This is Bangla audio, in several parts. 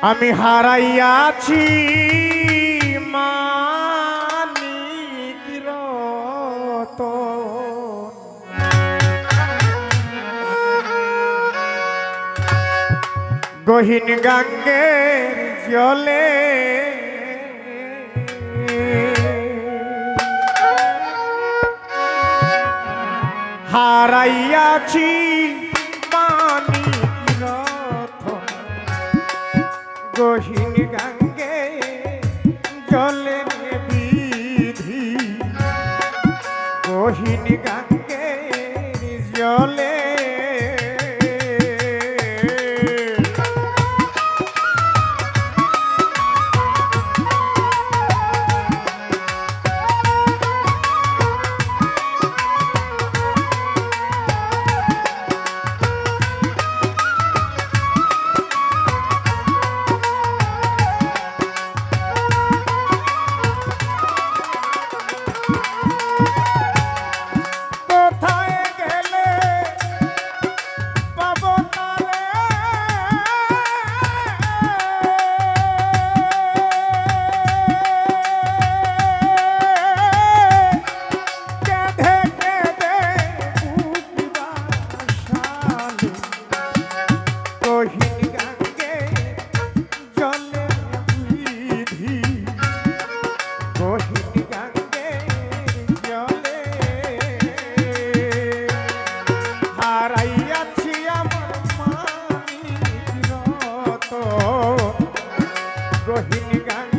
আমি হারাইয়াছি গহীন গঙ্গে জলে হারাইয়াছি কহিন গঙ্গে জলের বিধি। কহিন গঙ্গে gang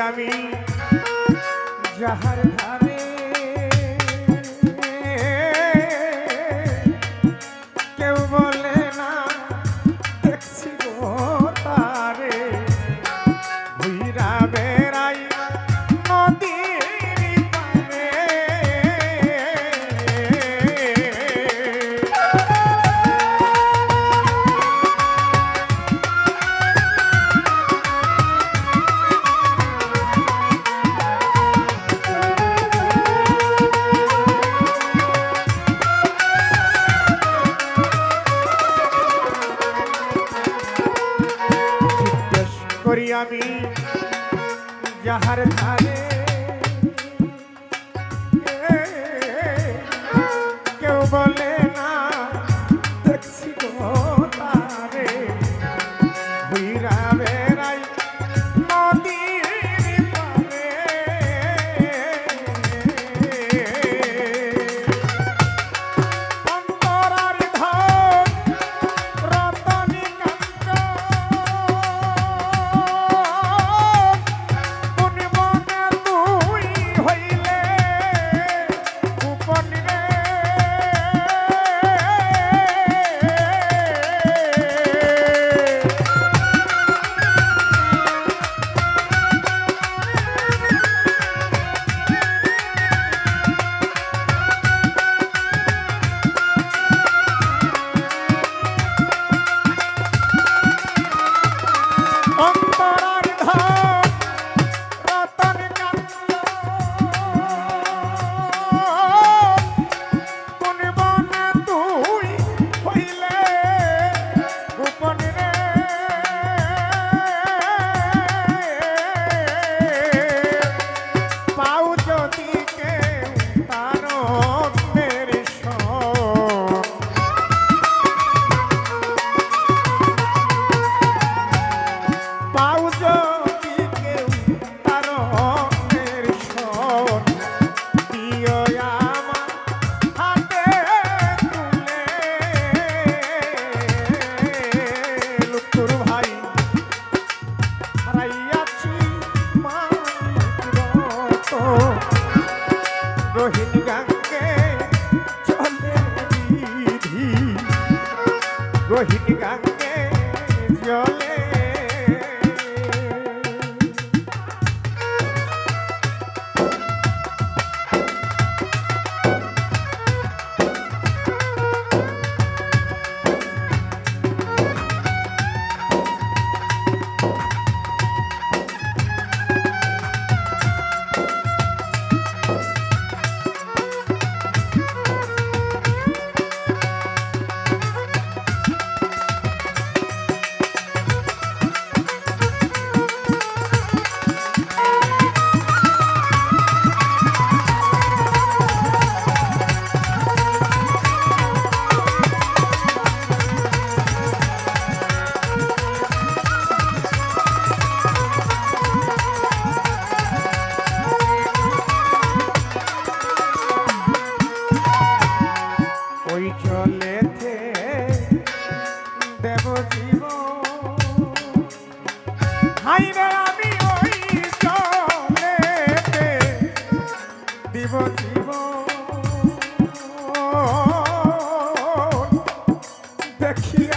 আমি যাহার ধারে কেউ हरे অন্তর গহিত গাঙ্গে জলে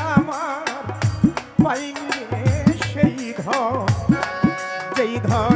আমার পাইনি সেই ধর যেই ধর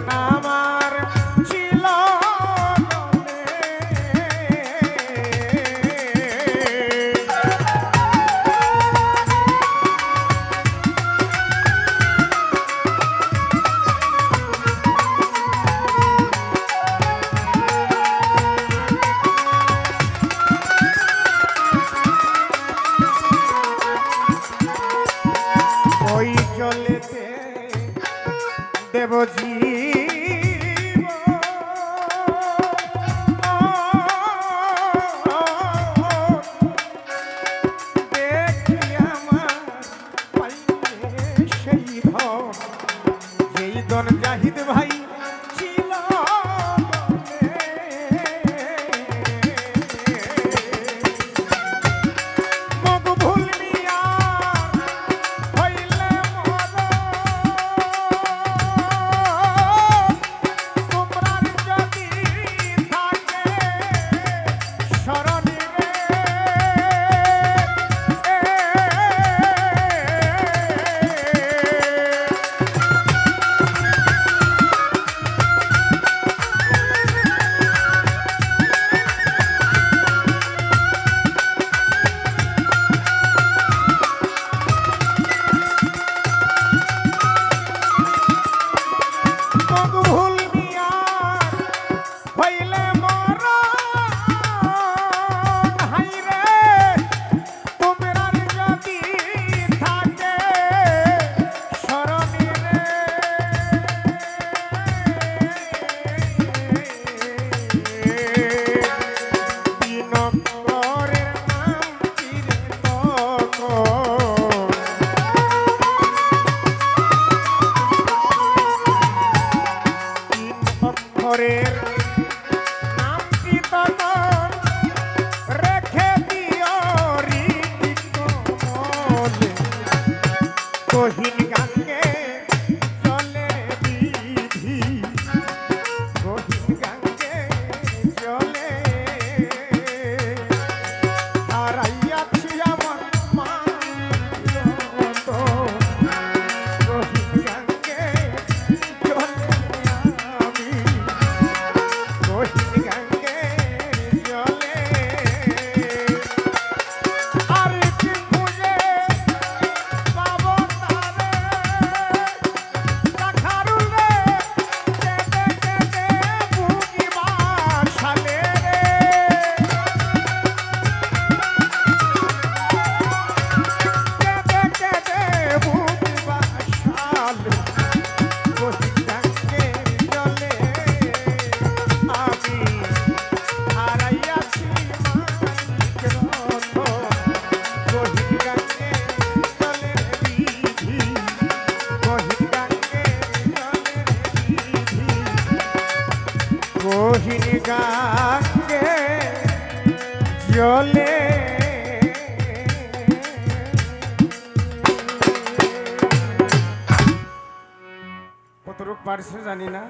কতটুকু পারছে জানি না।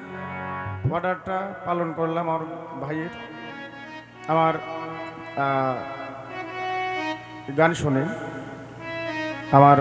অর্ডারটা পালন করলাম আমার ভাইয়ের। আমার গান শুনে। আমার